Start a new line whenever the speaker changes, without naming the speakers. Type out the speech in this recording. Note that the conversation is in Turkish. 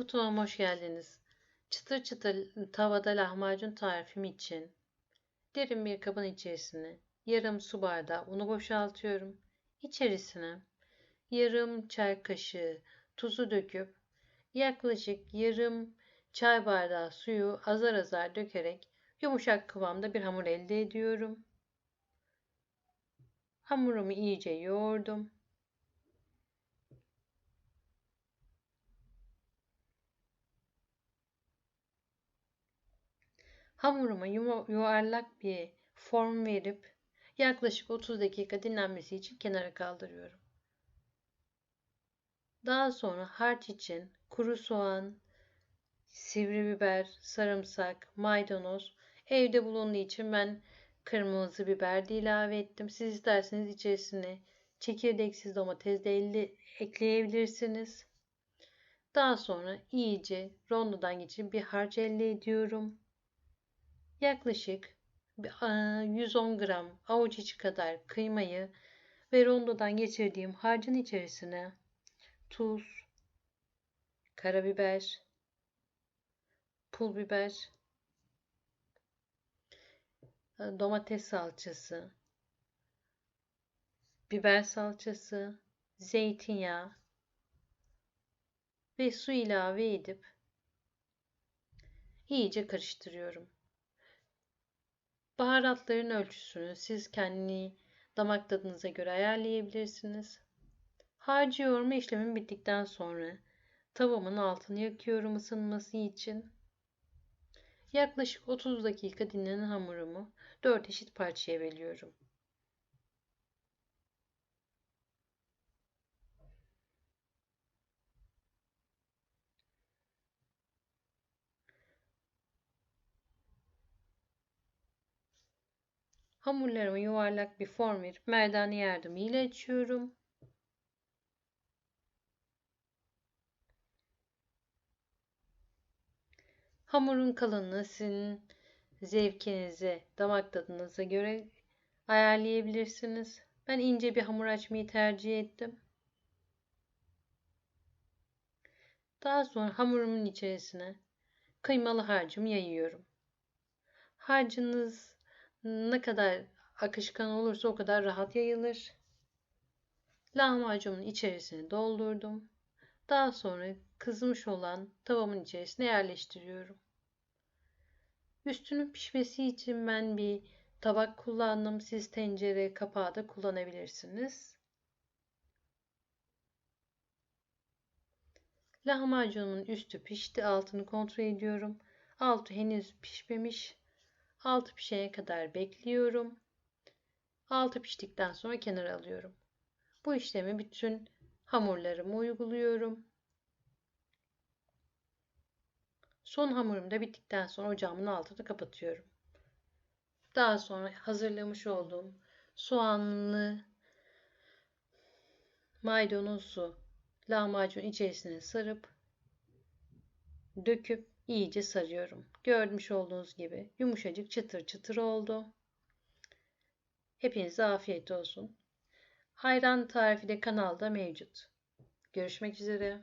Mutfağıma hoş geldiniz. Çıtır çıtır tavada lahmacun tarifim için derin bir kabın içerisine yarım su bardağı unu boşaltıyorum. İçerisine yarım çay kaşığı tuzu döküp yaklaşık yarım çay bardağı suyu azar azar dökerek yumuşak kıvamda bir hamur elde ediyorum. Hamurumu iyice yoğurdum. Hamuruma yuvarlak bir form verip yaklaşık 30 dakika dinlenmesi için kenara kaldırıyorum. Daha sonra harç için kuru soğan, sivri biber, sarımsak, maydanoz evde bulunduğu için ben kırmızı biber de ilave ettim. Siz isterseniz içerisine çekirdeksiz domates de elde ekleyebilirsiniz. Daha sonra iyice rondodan geçirip bir harç elde ediyorum. Yaklaşık 110 gram avuç içi kadar kıymayı ve rondodan geçirdiğim harcın içerisine tuz, karabiber, pul biber, domates salçası, biber salçası, zeytinyağı ve su ilave edip iyice karıştırıyorum. Baharatların ölçüsünü siz kendi damak tadınıza göre ayarlayabilirsiniz. Harcı yoğurma işlemim bittikten sonra tavamın altını yakıyorum ısınması için. Yaklaşık 30 dakika dinlenen hamurumu 4 eşit parçaya bölüyorum. Hamurlarımı yuvarlak bir form verip merdane yardımıyla açıyorum. Hamurun kalınlığı sizin zevkinize, damak tadınıza göre ayarlayabilirsiniz. Ben ince bir hamur açmayı tercih ettim. Daha sonra hamurumun içerisine kıymalı harcımı yayıyorum. Harcınız ne kadar akışkan olursa o kadar rahat yayılır. Lahmacunumun içerisine doldurdum. Daha sonra kızmış olan tavamın içerisine yerleştiriyorum. Üstünün pişmesi için ben bir tabak kullandım. Siz tencere kapağı da kullanabilirsiniz. Lahmacunumun üstü pişti. Altını kontrol ediyorum. Altı henüz pişmemiş. Altı pişene kadar bekliyorum. Altı piştikten sonra kenara alıyorum. Bu işlemi bütün hamurlarımı uyguluyorum. Son hamurum da bittikten sonra ocağımın altını kapatıyorum. Daha sonra hazırlamış olduğum soğanlı maydanozlu lahmacun içerisine sarıp döküp iyice sarıyorum. Görmüş olduğunuz gibi yumuşacık çıtır çıtır oldu. Hepinize afiyet olsun. Hayran tarifi de kanalda mevcut. Görüşmek üzere.